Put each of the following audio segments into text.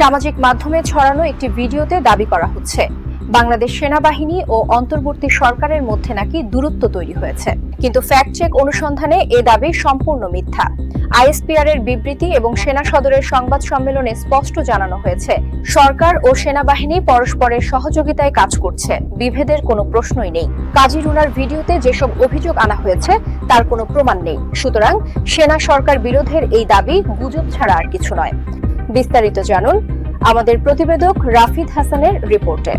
সামাজিক মাধ্যমে ছড়ানো একটি ভিডিওতে দাবি করা হচ্ছে। বাংলাদেশ সেনাবাহিনী ও অন্তর্বর্তী সরকারের মধ্যে নাকি দূরত্ব তৈরি হয়েছে। কিন্তু ফ্যাক্ট চেক অনুসন্ধানে এ দাবি সম্পূর্ণ মিথ্যা। আইএসপিআর এর বিবৃতি এবং সেনা সদরের সংবাদ সম্মেলনে স্পষ্ট জানানো হয়েছে, সরকার ও সেনাবাহিনী পরস্পরের সহযোগিতায় কাজ করছে। বিভেদের কোনো প্রশ্নই নেই। কাজী রুনার ভিডিওতে যেসব অভিযোগ আনা হয়েছে, তার কোনো প্রমাণ নেই। সুতরাং সেনা সরকার বিরোধের এই দাবি গুজব ছাড়া আর কিছু নয়। বিস্তারিত জানুন আমাদের প্রতিবেদক রাফিদ হাসানের রিপোর্টে।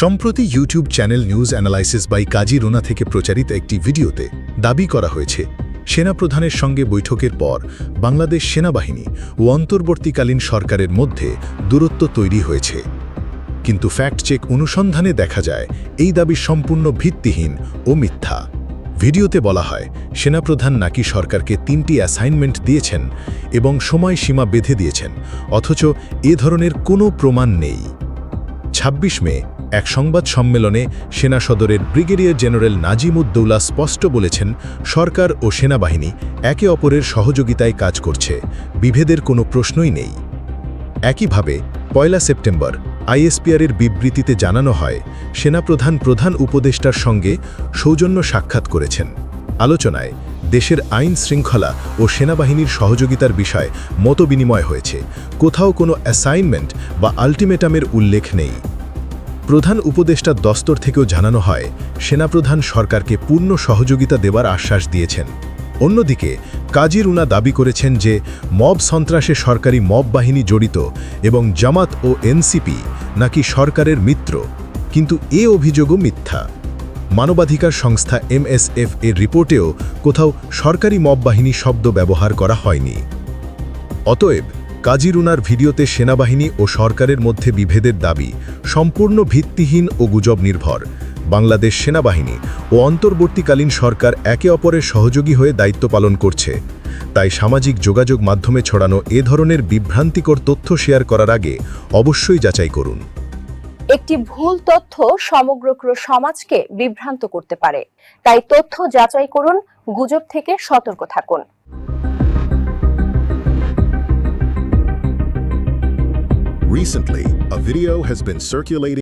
সম্প্রতি YouTube channel news analysis by Kazi Rona থেকে প্রচারিত একটি ভিডিওতে দাবি করা হয়েছে, সেনাপ্রধানের সঙ্গে বৈঠকের পর বাংলাদেশ সেনাবাহিনী ও অন্তর্বর্তীকালীন সরকারের মধ্যে দূরত্ব তৈরি হয়েছে। কিন্তু ফ্যাক্ট চেক অনুসন্ধানে দেখা যায়, এই দাবি সম্পূর্ণ ভিত্তিহীন ও মিথ্যা। ভিডিওতে বলা হয়, সেনাপ্রধান নাকি সরকারকে তিনটি অ্যাসাইনমেন্ট দিয়েছেন এবং সময়সীমা বেঁধে দিয়েছেন, অথচ এ ধরনের কোনো প্রমাণ নেই। ২৬ মে, এক সংবাদ সম্মেলনে সেনা সদরের ব্রিগেডিয়ার জেনারেল নাজিমুদ্দৌলা স্পষ্ট বলেছেন, সরকার ও সেনাবাহিনী একে অপরের সহযোগিতায় কাজ করছে, বিভেদের কোনো প্রশ্নই নেই। একইভাবে, পয়লা সেপ্টেম্বর আইএসপিআরের বিবৃতিতে জানানো হয়, সেনাপ্রধান প্রধান উপদেষ্টার সঙ্গে সৌজন্য সাক্ষাৎ করেছেন। আলোচনায় দেশের আইন শৃঙ্খলা ও সেনাবাহিনীর সহযোগিতার বিষয়ে মতবিনিময় হয়েছে। কোথাও কোনো অ্যাসাইনমেন্ট বা আল্টিমেটামের উল্লেখ নেই। প্রধান উপদেষ্টা দস্তর থেকেও জানানো হয়, সেনাপ্রধান সরকারকে পূর্ণ সহযোগিতা দেবার আশ্বাস দিয়েছেন। অন্যদিকে, কাজী রুনা দাবি করেছেন যে, মব সন্ত্রাসে সরকারি মব বাহিনী জড়িত এবং জামাত ও এনসিপি নাকি সরকারের মিত্র। কিন্তু এ অভিযোগও মিথ্যা। মানবাধিকার সংস্থা এমএসএফ এর রিপোর্টেও কোথাও সরকারি মব বাহিনী শব্দ ব্যবহার করা হয়নি। অতএব কাজিরুনার ভিডিওতে সেনাবাহিনী ও সরকারের মধ্যে বিভেদের দাবি সম্পূর্ণ ভিত্তিহীন ও গুজব নির্ভর বাংলাদেশ সেনাবাহিনী ও অন্তর্বর্তীকালীন সরকার একে অপরের সহযোগী হয়ে দায়িত্ব পালন করছে। তাই সামাজিক যোগাযোগ মাধ্যমে ছড়ানো এ ধরনের বিভ্রান্তিকর তথ্য শেয়ার করার আগে অবশ্যই যাচাই করুন। একটি ভুল তথ্য সমগ্র সমাজকে বিভ্রান্ত করতে পারে। তাই তথ্য যাচাই করুন গুজব থেকে সতর্ক থাকুন। Recently, a video has been circulating.